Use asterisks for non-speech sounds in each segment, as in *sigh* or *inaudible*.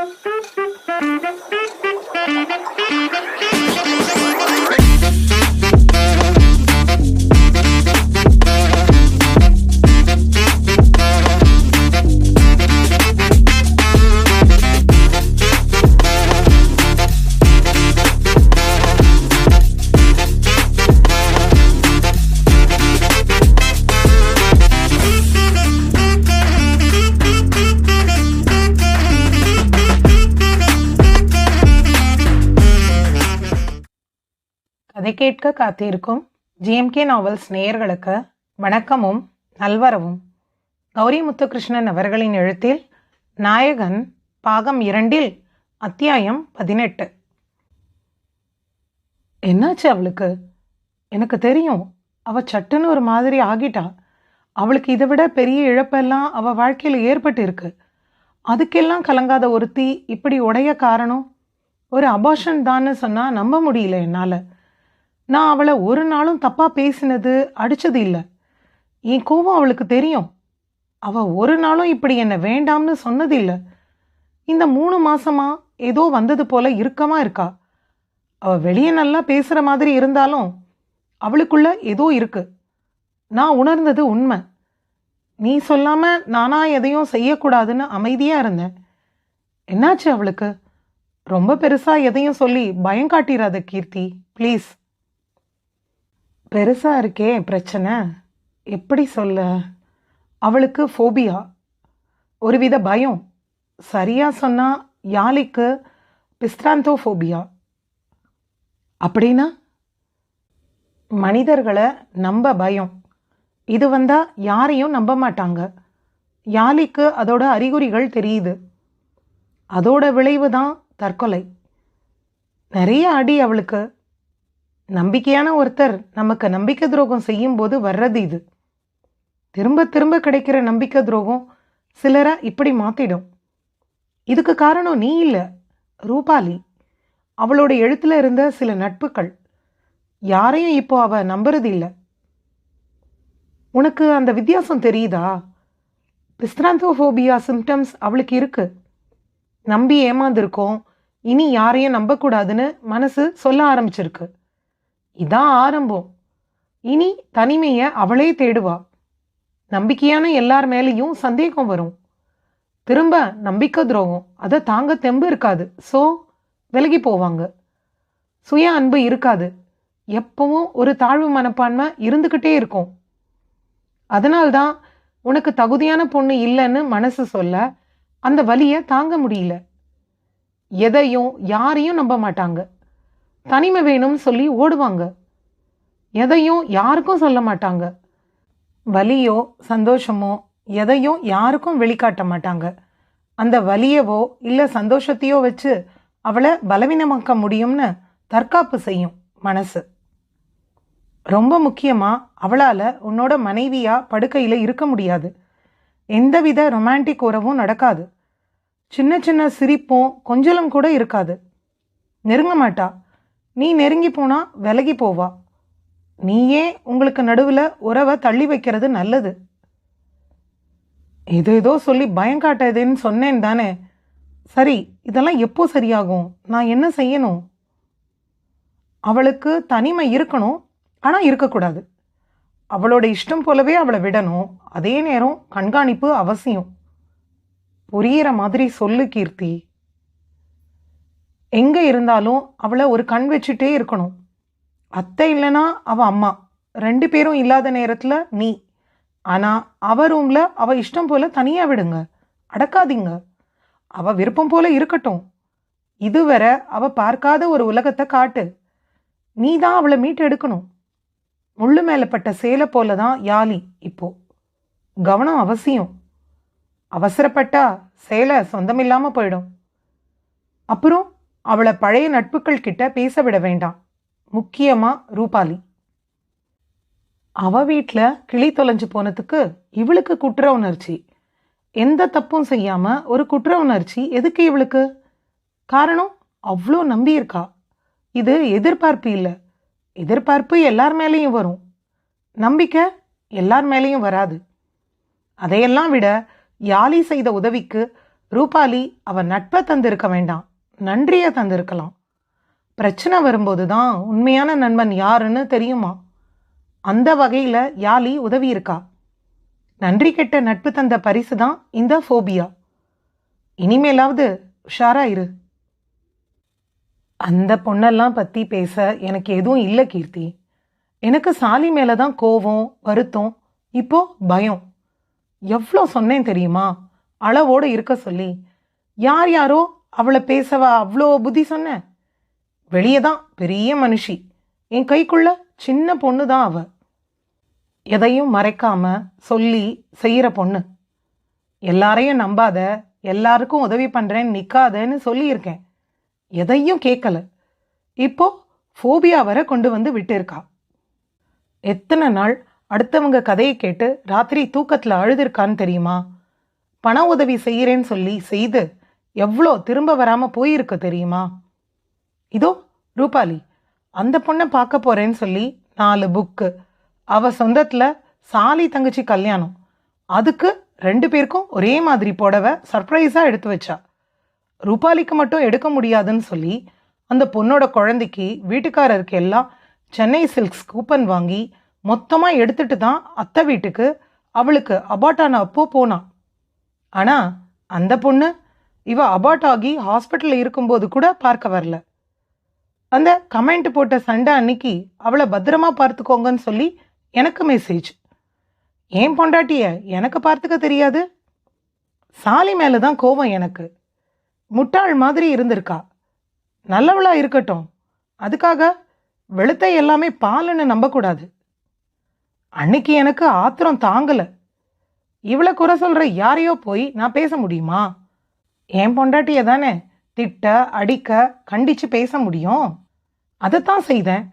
Thank *laughs* you. கேட்க காத்திருக்கும் GMK novels நேயர்களுக்கு வணக்கமும் நல்வரவும். கௌரி முத்துகிருஷ்ணன் அவர்களின் எழுத்தில் நாயகன் பாகம் இரண்டில் அத்தியாயம் பதினெட்டு. என்னாச்சு அவளுக்கு? எனக்கு தெரியும் அவ சட்டுன்னு ஒரு மாதிரி ஆகிட்டா. அவளுக்கு இதை விட பெரிய இழப்பெல்லாம் அவ வாழ்க்கையில் ஏற்பட்டு இருக்கு அதுக்கெல்லாம் கலங்காத ஒருத்தி இப்படி உடைய காரணம்? ஒரு அபாஷன் தான்னு சொன்னால் நம்ப முடியல என்னால். நான் அவளை ஒரு நாளும் தப்பாக பேசினது அடித்தது இல்லை. என் கோபம் அவளுக்கு தெரியும். அவள் ஒரு நாளும் இப்படி என்னை வேண்டாம்னு சொன்னது இல்லை. இந்த மூணு மாசமா ஏதோ வந்தது போல இறுக்கமாக இருக்கா? அவள் வெளியே நல்லா பேசுகிற மாதிரி இருந்தாலும் அவளுக்குள்ள ஏதோ இருக்கு. நான் உணர்ந்தது உண்மை. நீ சொல்லாமல் நானா எதையும் செய்யக்கூடாதுன்னு அமைதியாக இருந்தேன். என்னாச்சு அவளுக்கு? ரொம்ப பெருசாக எதையும் சொல்லி பயம் காட்டிடாத கீர்த்தி ப்ளீஸ். பெருசாக இருக்கே பிரச்சனை. எப்படி சொல்ல? அவளுக்கு ஃபோபியா ஒருவித பயம். சரியாக சொன்னால் யாழிக்கு பிஸ்ட்ராந்தோஃபோபியா அப்படின்னா? மனிதர்களை நம்ப பயம். இது வந்தால் யாரையும் நம்ப மாட்டாங்க. யாழிக்கு அதோட அறிகுறிகள் தெரியுது. அதோட விளைவு தான் தற்கொலை. நிறைய அடி அவளுக்கு. நம்பிக்கையான ஒருத்தர் நமக்கு நம்பிக்கை துரோகம் செய்யும்போது வர்றது இது. திரும்ப திரும்ப கிடைக்கிற நம்பிக்கை துரோகம் சிலரை இப்படி மாத்திடும். இதுக்கு காரணம் நீ இல்லை ரூபாலி. அவளோட எழுத்துல இருந்த சில நட்புகள். யாரையும் இப்போ அவ நம்புறது இல்லை. உனக்கு அந்த வித்தியாசம் தெரியுதா? பிஸ்ட்ராந்தோஃபோபியா சிம்டம்ஸ் அவளுக்கு இருக்கு. நம்பி ஏமாந்துருக்கோம் இனி யாரையும் நம்பக்கூடாதுன்னு மனசு சொல்ல ஆரம்பிச்சிருக்கு. இதான் ஆரம்பம். இனி தனிமையை அவளே தேடுவா. நம்பிக்கையான எல்லார் மேலேயும் சந்தேகம் வரும். திரும்ப நம்பிக்கை துரோகம். அதை தாங்க தெம்பு இருக்காது. ஸோ விலகி போவாங்க. சுய அன்பு இருக்காது. எப்பவும் ஒரு தாழ்வு மனப்பான்மை இருந்துக்கிட்டே இருக்கும். அதனால்தான் உனக்கு தகுதியான பொண்ணு இல்லைன்னு மனசு சொல்ல அந்த வலியை தாங்க முடியல. எதையும் யாரையும் நம்ப மாட்டாங்க. தனிமை வேணும்னு சொல்லி ஓடுவாங்க. எதையும் யாருக்கும் சொல்ல மாட்டாங்க. வலியோ சந்தோஷமோ எதையும் யாருக்கும் வெளிக்காட்ட மாட்டாங்க. அந்த வலியவோ இல்லை சந்தோஷத்தையோ வச்சு அவளை பலவீனமாக்க முடியும்னு தற்காப்பு செய்யும் மனசு. ரொம்ப முக்கியமாக அவளால் உன்னோட மனைவியாக படுக்கையில் இருக்க முடியாது. எந்தவித ரொமான்டிக் உறவும் நடக்காது. சின்ன சின்ன சிரிப்பும் கொஞ்சலும் கூட இருக்காது. நெருங்க மாட்டா. நீ நெருங்கி போனால் விலகி போவா. நீயே உங்களுக்கு நடுவில் உறவை தள்ளி வைக்கிறது நல்லது. ஏதோ ஏதோ சொல்லி பயம் காட்டாதுன்னு சொன்னேன் தானே. சரி இதெல்லாம் எப்போ சரியாகும்? நான் என்ன செய்யணும்? அவளுக்கு தனிமை இருக்கணும் ஆனால் இருக்கக்கூடாது. அவளோட இஷ்டம் போலவே அவளை விடணும். அதே நேரம் கண்காணிப்பு அவசியம். புரியிற மாதிரி சொல்லு கீர்த்தி. எங்கே இருந்தாலும் அவளை ஒரு கண் வச்சுட்டே இருக்கணும். அத்தை இல்லைன்னா அவள் அம்மா. ரெண்டு பேரும் இல்லாத நேரத்தில் நீ. ஆனால் அவ ரூமில் அவள் இஷ்டம் போல் தனியாக விடுங்க. அடக்காதீங்க. அவள் விருப்பம் போல் இருக்கட்டும். இதுவரை அவள் பார்க்காத ஒரு உலகத்தை காட்டு. நீ தான் அவளை மீட்டு எடுக்கணும். முள்ளு மேலப்பட்ட சேலை போல தான் யாலி இப்போ. கவனம் அவசியம். அவசரப்பட்டா சேலை சொந்தமில்லாமல் போயிடும். அப்புறம் அவளை பழைய நட்புகள் கிட்ட பேச விட வேண்டாம். முக்கியமாக ரூபாலி. அவ வீட்டில் கிளி தொலைஞ்சு போனதுக்கு இவளுக்கு குற்ற உணர்ச்சி. எந்த தப்பும் செய்யாமல் ஒரு குற்ற உணர்ச்சி எதுக்கு இவளுக்கு? காரணம் அவ்வளோ நம்பியிருக்கா. இது எதிர்பார்ப்பு இல்லை. எதிர்பார்ப்பு எல்லார் மேலேயும் வரும். நம்பிக்கை எல்லார் மேலேயும் வராது. அதையெல்லாம் விட யாலி செய்த உதவிக்கு ரூபாலி அவன் நட்பை தந்திருக்க வேண்டாம். நன்றியை தந்திருக்கலாம். பிரச்சனை வரும்போது தான் உண்மையான நண்பன் யாருன்னு தெரியுமா? அந்த வகையில் யாலி உதவி இருக்கா நன்றி கெட்ட நட்பு தந்த பரிசு தான் இந்த ஃபோபியா. இனிமேலாவது உஷாரா இரு. அந்த பொண்ணெல்லாம் பற்றி பேச எனக்கு எதுவும் இல்லை கீர்த்தி. எனக்கு சாலி மேலே தான் கோவம் வருத்தம் இப்போ பயம். எவ்வளோ சொன்னேன் தெரியுமா? அளவோடு இருக்க சொல்லி. யார் யாரோ அவளை பேசவா அவ்வளோ புத்தி சொன்னேன் வெளியே தான் பெரிய மனுஷி. என் கைக்குள்ள சின்ன பொண்ணு தான் அவ. எதையும் மறைக்காம சொல்லி செய்கிற பொண்ணு. எல்லாரையும் நம்பாத எல்லாருக்கும் உதவி பண்ணுறேன்னு நிற்காதன்னு சொல்லியிருக்கேன். எதையும் கேட்கல இப்போ ஃபோபியா வர கொண்டு வந்து விட்டுருக்கா. எத்தனை நாள் அடுத்தவங்க கதையை கேட்டு ராத்திரி தூக்கத்தில் அழுதுருக்கான்னு தெரியுமா? பண உதவி செய்கிறேன்னு சொல்லி செய்து எவ்வளோ திரும்ப வராமல் போயிருக்கு தெரியுமா? இதோ ரூபாலி அந்த பொண்ணை பார்க்க போகிறேன்னு சொல்லி நாலு புக்கு. அவ சொந்தத்தில் சாலி தங்கச்சி கல்யாணம். அதுக்கு ரெண்டு பேருக்கும் ஒரே மாதிரி புடவை சர்ப்ரைஸாக எடுத்து வச்சா. ரூபாலிக்கு மட்டும் எடுக்க முடியாதுன்னு சொல்லி அந்த பொண்ணோட குழந்தைக்கு வீட்டுக்காரருக்கு எல்லாம் சென்னை சில்க்ஸ் கூப்பன் வாங்கி மொத்தமாக எடுத்துட்டு தான் அத்தை வீட்டுக்கு அவளுக்கு அபார்ட் ஆன அப்போ போனான் ஆனால் அந்த பொண்ணு இவ அபார்ட் ஆகி ஹாஸ்பிட்டலில் இருக்கும்போது கூட பார்க்க வரல. அந்த கமெண்ட் போட்ட சண்டை அன்னைக்கு அவளை பத்திரமா பார்த்துக்கோங்கன்னு சொல்லி எனக்கு மெசேஜ் ஏன் பொண்டாட்டிய எனக்கு பார்த்துக்க தெரியாது? சாலி மேலே தான் கோவம் எனக்கு. முட்டாள் மாதிரி இருந்திருக்கா. நல்லவளா இருக்கட்டும். அதுக்காக வெளுத்தை எல்லாமே பாலுன்னு நம்பக்கூடாது. அன்னைக்கு எனக்கு ஆத்திரம் தாங்கலை. இவளை குறை சொல்கிற யாரையோ போய் நான் பேச முடியுமா? என் பொண்டாட்டிய தானே திட்ட அடிக்க கண்டிச்சு பேச முடியும்? அதைத்தான் செய்தேன்.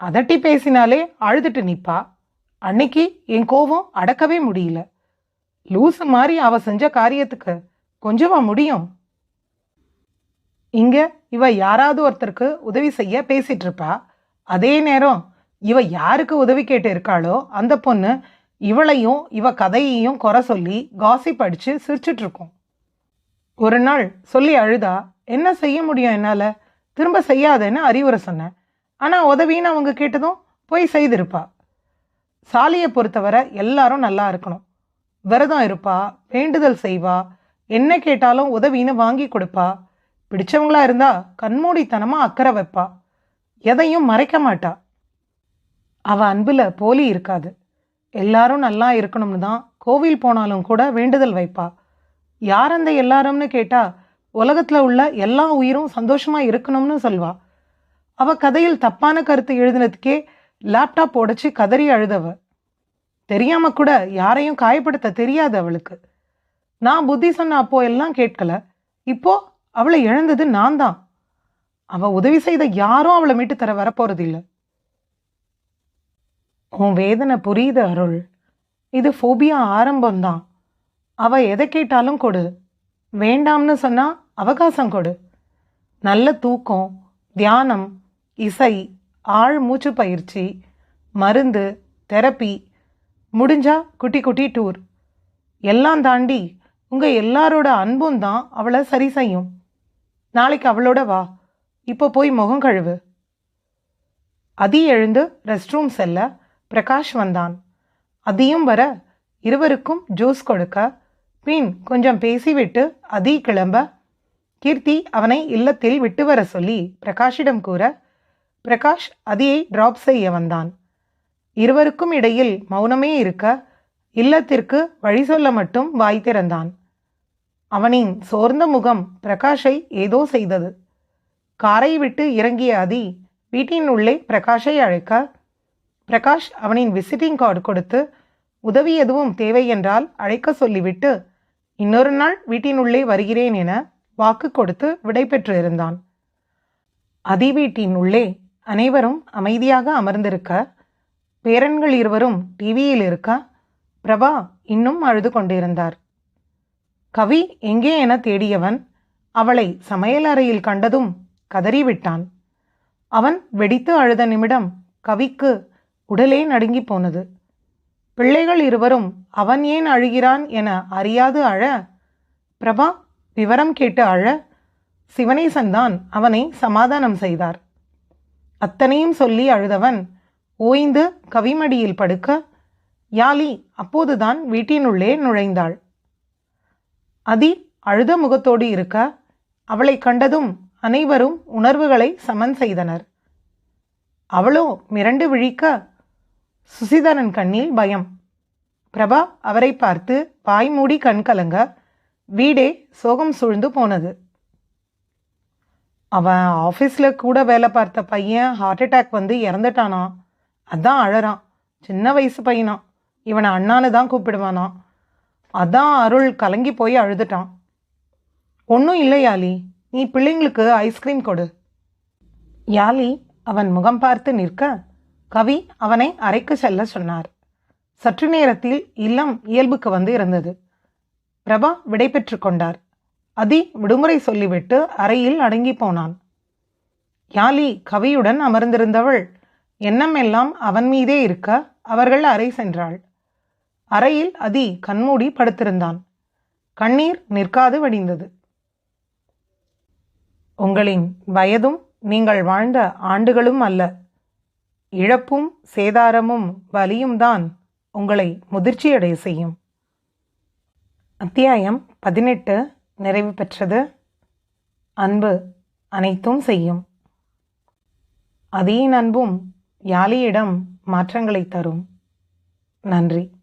அதட்டி பேசினாலே அழுதுட்டு நிப்பா. அன்னைக்கு என் கோபம் அடக்கவே முடியல. லூசு மாதிரி அவ செஞ்ச காரியத்துக்கு கொஞ்சமா முடியும்? இங்க இவ யாராவது ஒருத்தருக்கு உதவி செய்ய பேசிட்டு இருப்பா அதே நேரம் இவ யாருக்கு உதவி கேட்டு இருக்காளோ அந்த பொண்ணு இவளையும் இவ கதையையும் குறை சொல்லி காசிப் அடிச்சு சிரிச்சிட்டு இருக்கும். ஒரு நாள் சொல்லி அழுதா என்ன செய்ய முடியும் என்னால்? திரும்ப செய்யாதேன்னு அறிவுரை சொன்னேன் ஆனால் உதவின்னு அவங்க கேட்டதும் போய் செய்திருப்பா. சாலியை பொறுத்தவரை எல்லாரும் நல்லா இருக்கணும். விரதம் இருப்பா வேண்டுதல் செய்வா என்ன கேட்டாலும் உதவின்னு வாங்கி கொடுப்பா. பிடிச்சவங்களா இருந்தா கண்மூடித்தனமாக அக்கறை வைப்பா. எதையும் மறைக்க மாட்டா. அவ அன்பில் போலி இருக்காது. எல்லாரும் நல்லா இருக்கணும்னு தான் கோவில் போனாலும் கூட வேண்டுதல் வைப்பா. யார் அந்த எல்லாரும்னு கேட்டா உலகத்தில் உள்ள எல்லா உயிரும் சந்தோஷமாக இருக்கணும்னு சொல்வா. அவ கதையில் தப்பான கருத்து எழுதினதுக்கே லேப்டாப் உடச்சி கதறி அழுதவ. தெரியாம கூட யாரையும் காயப்படுத்த தெரியாது அவளுக்கு. நான் புத்தி சொன்ன அப்போ எல்லாம் கேட்கல. இப்போ அவளை இழந்தது நான் தான். அவள் உதவி செய்த யாரும் அவளை மீட்டு தர வரப்போறதில்ல. உன் வேதனை புரியுது அருள். இது ஃபோபியா ஆரம்பம்தான். அவ எதை கேட்டாலும் கொடு. வேண்டாம்னு சொன்னா அவகாசம் கொடு. நல்ல தூக்கம் தியானம் இசை ஆழ் மூச்சு பயிற்சி மருந்து தெரப்பி முடிஞ்சா குட்டி குட்டி டூர். எல்லாம் தாண்டி உங்கள் எல்லாரோட அன்பும் தான் அவளை சரி செய்யும். நாளைக்கு அவளோட வா. இப்போ போய் முகம் கழுவு. அதி எழுந்து ரெஸ்ட் ரூம் செல்ல பிரகாஷ் வந்தான். அதியும் வர இருவருக்கும் ஜூஸ் கொடுக்க பின் கொஞ்சம் பேசிவிட்டு அதி கிளம்ப கீர்த்தி அவனை இல்லத்தில் விட்டு வர சொல்லி பிரகாஷிடம் கூற பிரகாஷ் அதியை டிராப் செய்ய வந்தான். இருவருக்கும் இடையில் மௌனமே இருக்க இல்லத்திற்கு வழி சொல்ல மட்டும் வாய் திறந்தான். அவனின் சோர்ந்த முகம் பிரகாஷை ஏதோ செய்தது. காரை விட்டு இறங்கிய அதி வீட்டின் உள்ளே பிரகாஷை அழைக்க பிரகாஷ் அவனின் விசிட்டிங் கார்டு கொடுத்து உதவி எதுவும் தேவை என்றால் அழைக்க சொல்லிவிட்டு இன்னொரு நாள் வீட்டினுள்ளே வருகிறேன் என வாக்கு கொடுத்து விடைபெற்று இருந்தான். அதிவீட்டின் உள்ளே அனைவரும் அமைதியாக அமர்ந்திருக்க பேரன்கள் இருவரும் டிவியில் இருக்க பிரபா இன்னும் அழுது கொண்டிருந்தார். கவி எங்கே என தேடியவன் அவளை சமையலறையில் கண்டதும் கதறிவிட்டான். அவன் வெடித்து அழுத நிமிடம் கவிக்கு உடலே நடுங்கி போனது. பிள்ளைகள் இருவரும் அவன் ஏன் அழுகிறான் என அறியாது அழ? பிரபா விவரம் கேட்டு அழ? சிவனேசன் தான் அவனை சமாதானம் செய்தார். அத்தனையும் சொல்லி அழுதவன் ஓய்ந்து கவிமடியில் படுக்க யாலி அப்போதுதான் வீட்டினுள்ளே நுழைந்தாள். அதி அழுத முகத்தோடு இருக்க அவளை கண்டதும் அனைவரும் உணர்வுகளை சமன் செய்தனர். அவளோ மிரண்டு விழிக்க சுசிதரன் கண்ணில் பயம். பிரபா அவரை பார்த்து பாய்மூடி கண் கலங்க வீடே சோகம் சூழ்ந்து போனது. அவன் ஆஃபீஸில் கூட வேலை பார்த்த பையன் ஹார்ட் அட்டாக் வந்து இறந்துட்டானா? அதான் அழறான். சின்ன வயசு பையனா இவனை அண்ணான்னு தான் கூப்பிடுவானா அதான் அருள் கலங்கி போய் அழுதுட்டான். ஒன்றும் இல்லை யாலி. நீ பிள்ளைங்களுக்கு ஐஸ்கிரீம் கொடு. யாலி அவன் முகம் பார்த்து நிற்க கவி அவனை அறைக்கு செல்ல சொன்னார். சற்று நேரத்தில் இல்லம் இயல்புக்கு வந்து இருந்தது. பிரபா விடைபெற்று கொண்டார். அதி விடுமுறை சொல்லிவிட்டு அறையில் அடங்கி போனான். யாலி கவியுடன் அமர்ந்திருந்தவள் எண்ணம் எல்லாம் அவன் மீதே இருக்க அவர்கள் அறை சென்றாள். அறையில் அதி கண்மூடி படுத்திருந்தான். கண்ணீர் நிற்காது வடிந்தது. உங்களின் வயதும் நீங்கள் வாழ்ந்த ஆண்டுகளும் அல்ல. இழப்பும் சேதாரமும் வலியும் தான் உங்களை முதிர்ச்சியடைய செய்யும். அத்தியாயம் பதினெட்டு நிறைவு பெற்றது. அன்பு அனைத்தும் செய்யும். அதே அன்பும் யாழியிடம் மாற்றங்களை தரும். நன்றி.